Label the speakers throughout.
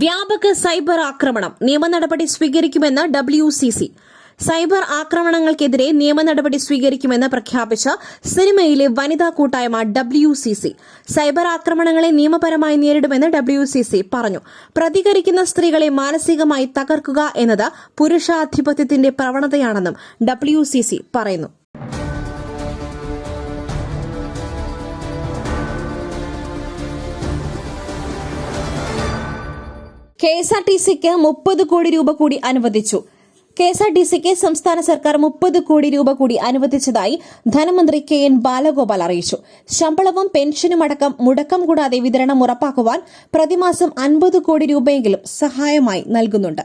Speaker 1: വ്യാപക സൈബർ ആക്രമണം നിയമ നടപടി സ്വീകരിക്കുമെന്ന് ഡബ്ല്യു സി സി സൈബർ ആക്രമണങ്ങൾക്കെതിരെ നിയമ നടപടി സ്വീകരിക്കുമെന്ന് പ്രഖ്യാപിച്ച സിനിമയിലെ വനിതാ കൂട്ടായ്മ ഡബ്ല്യു സി സി സൈബർ ആക്രമണങ്ങളെ നിയമപരമായി നേരിടുമെന്ന് ഡബ്ല്യു സി സി പറഞ്ഞു പ്രതികരിക്കുന്ന സ്ത്രീകളെ മാനസികമായി തകർക്കുക എന്നത് പുരുഷാധിപത്യത്തിന്റെ പ്രവണതയാണെന്നും ഡബ്ല്യു സി സി പറയുന്നു കെ എസ് ആർ ടി സിക്ക് മുപ്പത് കോടി രൂപ കൂടി അനുവദിച്ചു കെ എസ് ആർ ടി സിക്ക് സംസ്ഥാന സർക്കാർ മുപ്പത് കോടി രൂപ കൂടി അനുവദിച്ചതായി ധനമന്ത്രി കെ എൻ ബാലഗോപാൽ അറിയിച്ചു ശമ്പളവും പെൻഷനും അടക്കം മുടക്കം കൂടാതെ വിതരണം ഉറപ്പാക്കുവാൻ പ്രതിമാസം അൻപത് കോടി രൂപയെങ്കിലും സഹായമായി നൽകുന്നുണ്ട്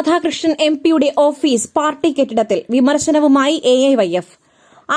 Speaker 2: രാധാകൃഷ്ണൻ എം പിയുടെ ഓഫീസ് പാർട്ടി കെട്ടിടത്തിൽ വിമർശനവുമായി A I Y F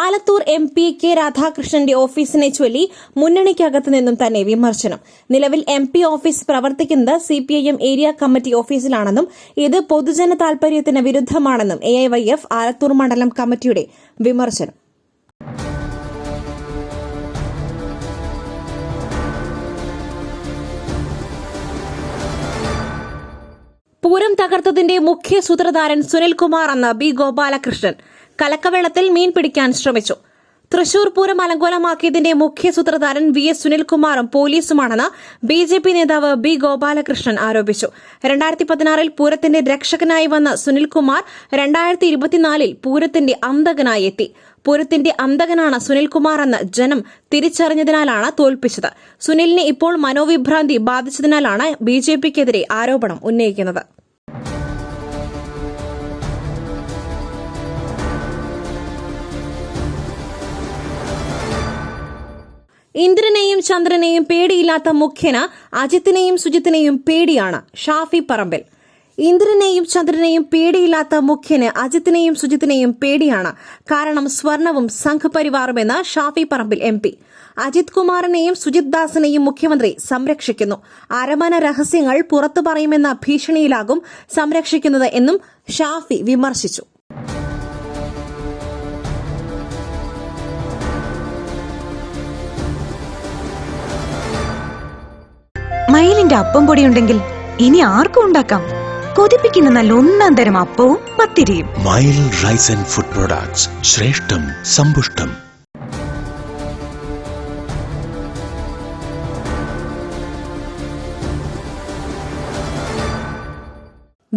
Speaker 2: Alathur M P K രാധാകൃഷ്ണന്റെ ഓഫീസിനെ ചൊല്ലി മുന്നണിക്കകത്ത് നിന്നും തന്നെ വിമർശനം നിലവിൽ എം പി ഓഫീസ് പ്രവർത്തിക്കുന്നത് C P I M area committee ഓഫീസിലാണെന്നും ഇത് പൊതുജന താൽപര്യത്തിന് വിരുദ്ധമാണെന്നും A I Y F Alathur മണ്ഡലം കമ്മിറ്റിയുടെ വിമർശനം
Speaker 3: പൂരം തകർത്തതിന്റെ മുഖ്യ സൂത്രധാരൻ സുനിൽകുമാർ എന്ന ബി ഗോപാലകൃഷ്ണൻ കലക്കവെള്ളത്തിൽ മീൻ പിടിക്കാൻ ശ്രമിച്ചു തൃശൂർ പൂരം അലങ്കോലമാക്കിയതിന്റെ മുഖ്യ സൂത്രധാരൻ വി എസ് സുനിൽകുമാറും പോലീസുമാണെന്ന് ബി ജെ പി നേതാവ് ബി ഗോപാലകൃഷ്ണൻ ആരോപിച്ചു രണ്ടായിരത്തി പതിനാറിൽ പൂരത്തിന്റെ രക്ഷകനായി വന്ന സുനിൽകുമാർ രണ്ടായിരത്തി ഇരുപത്തിനാലിൽ പൂരത്തിന്റെ അന്തകനായി എത്തി പൂരത്തിന്റെ അന്തകനാണ് സുനിൽകുമാർ എന്ന് ജനം തിരിച്ചറിഞ്ഞതിനാലാണ് തോൽപ്പിച്ചത് സുനിലിനെ ഇപ്പോൾ മനോവിഭ്രാന്തി ബാധിച്ചതിനാലാണ് ബി ജെ പിക്കെതിരെ ആരോപണം ഉന്നയിക്കുന്നത്
Speaker 4: ഇന്ദ്രനെയും ചന്ദ്രനെയും പേടിയില്ലാത്ത മുഖ്യന് അജിത്തിനെയും സുജിത്തിനെയും പേടിയാണ് ഷാഫി പറമ്പിൽ ഇന്ദ്രനെയും ചന്ദ്രനെയും പേടിയില്ലാത്ത മുഖ്യന് അജിത്തിനെയും സുജിത്തിനെയും പേടിയാണ് കാരണം സ്വർണവും സംഘപരിവാറുമെന്ന് ഷാഫി പറമ്പിൽ എം പി അജിത് കുമാറിനെയും സുജിത് ദാസിനെയും മുഖ്യമന്ത്രി സംരക്ഷിക്കുന്നു അരമന രഹസ്യങ്ങൾ പുറത്തു പറയുമെന്ന ഭീഷണിയിലാകും സംരക്ഷിക്കുന്നത് എന്നും ഷാഫി വിമർശിച്ചു മയിലിന്റെ അപ്പം പൊടിയുണ്ടെങ്കിൽ ഇനി ആർക്കും ഉണ്ടാക്കാം കൊതിപ്പിക്കുന്ന നല്ല ഒന്നാം തരം
Speaker 5: അപ്പവും പത്തിരിയും mile rice and food products ശ്രേഷ്ഠം സമ്പുഷ്ടം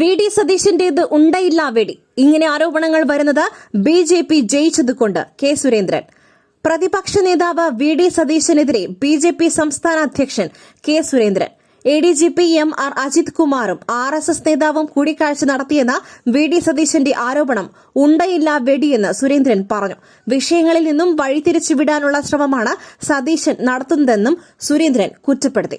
Speaker 5: വി ഡി സതീശിന്റേത് ഉണ്ടയില്ല വെടി ഇങ്ങനെ ആരോപണങ്ങൾ വരുന്നത് ബി ജെ പി ജയിച്ചതുകൊണ്ട് കെ സുരേന്ദ്രൻ പ്രതിപക്ഷ നേതാവ് വി ഡി സതീശനെതിരെ ബി ജെ പി സംസ്ഥാന അധ്യക്ഷൻ K Surendran A D G P M R Ajith കുമാറും ആർ എസ് എസ് നേതാവും കൂടിക്കാഴ്ച നടത്തിയെന്ന വി ഡി സതീശന്റെ ആരോപണം ഉണ്ടയില്ല വെടിയെന്ന് സുരേന്ദ്രൻ പറഞ്ഞു വിഷയങ്ങളിൽ നിന്നും വഴിതിരിച്ചുവിടാനുള്ള ശ്രമമാണ് സതീശൻ നടത്തുന്നതെന്നും സുരേന്ദ്രൻ കുറ്റപ്പെടുത്തി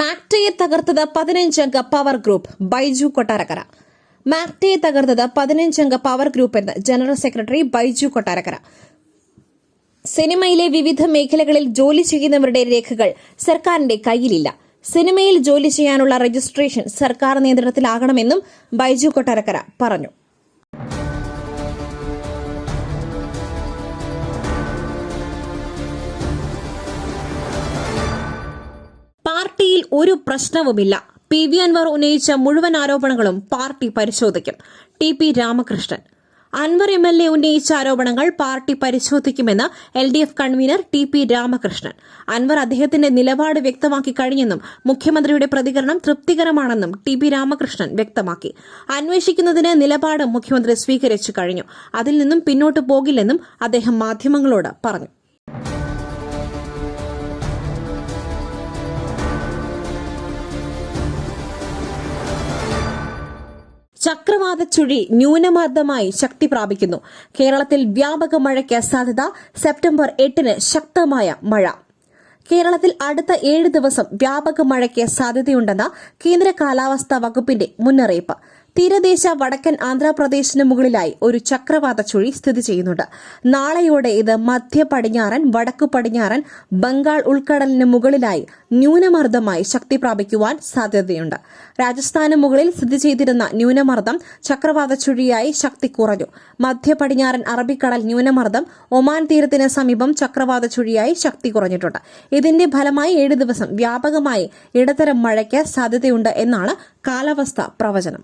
Speaker 6: മാക്ടയെ തകർത്തത് പതിനഞ്ചംഗ പവർ ഗ്രൂപ്പ് ബൈജു കൊട്ടാരക്കര മാക്ടയെ തകർത്തത് പതിനഞ്ചംഗ പവർ ഗ്രൂപ്പ് എന്ന് ജനറൽ സെക്രട്ടറി ബൈജു കൊട്ടാരക്കര സിനിമയിലെ വിവിധ മേഖലകളിൽ ജോലി ചെയ്യുന്നവരുടെ രേഖകൾ സർക്കാരിന്റെ കയ്യിലില്ല സിനിമയിൽ ജോലി ചെയ്യാനുള്ള രജിസ്ട്രേഷൻ സർക്കാർ നിയന്ത്രണത്തിലാകണമെന്നും ബൈജു കൊട്ടാരക്കര പറഞ്ഞു
Speaker 7: ഡൽഹിയിൽ ഒരു പ്രശ്നവുമില്ല പി വി അൻവർ ഉന്നയിച്ച മുഴുവൻ ആരോപണങ്ങളും പാർട്ടി പരിശോധിക്കും T P Ramakrishnan Anvar M L A ഉന്നയിച്ച ആരോപണങ്ങൾ പാർട്ടി പരിശോധിക്കുമെന്ന് L D F convener T P Ramakrishnan Anvar അദ്ദേഹത്തിന്റെ നിലപാട് വ്യക്തമാക്കി കഴിഞ്ഞെന്നും മുഖ്യമന്ത്രിയുടെ പ്രതികരണം തൃപ്തികരമാണെന്നും ടി പി രാമകൃഷ്ണൻ വ്യക്തമാക്കി അന്വേഷിക്കുന്നതിന് നിലപാട് മുഖ്യമന്ത്രി സ്വീകരിച്ചു കഴിഞ്ഞു അതിൽ നിന്നും പിന്നോട്ട് പോകില്ലെന്നും അദ്ദേഹം മാധ്യമങ്ങളോട് പറഞ്ഞു
Speaker 8: ചക്രവാത ചുഴി ന്യൂനമർദ്ദമായി ശക്തി പ്രാപിക്കുന്നു കേരളത്തിൽ വ്യാപക മഴയ്ക്ക് സാധ്യത സെപ്റ്റംബർ എട്ടിന് ശക്തമായ മഴ കേരളത്തിൽ അടുത്ത ഏഴ് ദിവസം വ്യാപക മഴയ്ക്ക് സാധ്യതയുണ്ടെന്ന് കേന്ദ്ര കാലാവസ്ഥാ വകുപ്പിന്റെ മുന്നറിയിപ്പ് തീരദേശ വടക്കൻ ആന്ധ്രാപ്രദേശിന് മുകളിലായി ഒരു ചക്രവാത ചുഴി സ്ഥിതി ചെയ്യുന്നുണ്ട് നാളെയോടെ ഇത് മധ്യ പടിഞ്ഞാറൻ വടക്കു പടിഞ്ഞാറൻ ബംഗാൾ ഉൾക്കടലിന് മുകളിലായി ന്യൂനമർദ്ദമായി ശക്തി പ്രാപിക്കുവാൻ സാധ്യതയുണ്ട് രാജസ്ഥാന് മുകളിൽ സ്ഥിതി ചെയ്തിരുന്ന ന്യൂനമർദ്ദം ചക്രവാത ചുഴിയായി ശക്തി കുറഞ്ഞു മധ്യ പടിഞ്ഞാറൻ അറബിക്കടൽ ന്യൂനമർദ്ദം ഒമാൻ തീരത്തിന് സമീപം ചക്രവാത ചുഴിയായി ശക്തി കുറഞ്ഞിട്ടുണ്ട് ഇതിന്റെ ഫലമായി ഏഴ് ദിവസം വ്യാപകമായി ഇടത്തരം മഴയ്ക്ക് സാധ്യതയുണ്ട് എന്നാണ് കാലാവസ്ഥാ പ്രവചനം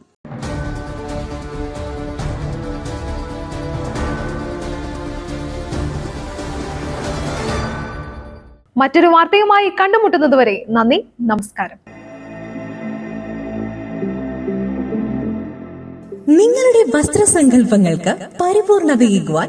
Speaker 9: മറ്റൊരു വാർത്തയുമായി കണ്ടുമുട്ടുന്നതുവരെ നന്ദി നമസ്കാരം
Speaker 10: നിങ്ങളുടെ വസ്ത്രസങ്കല്പങ്ങൾക്ക് പരിപൂർണതയേകുവാൻ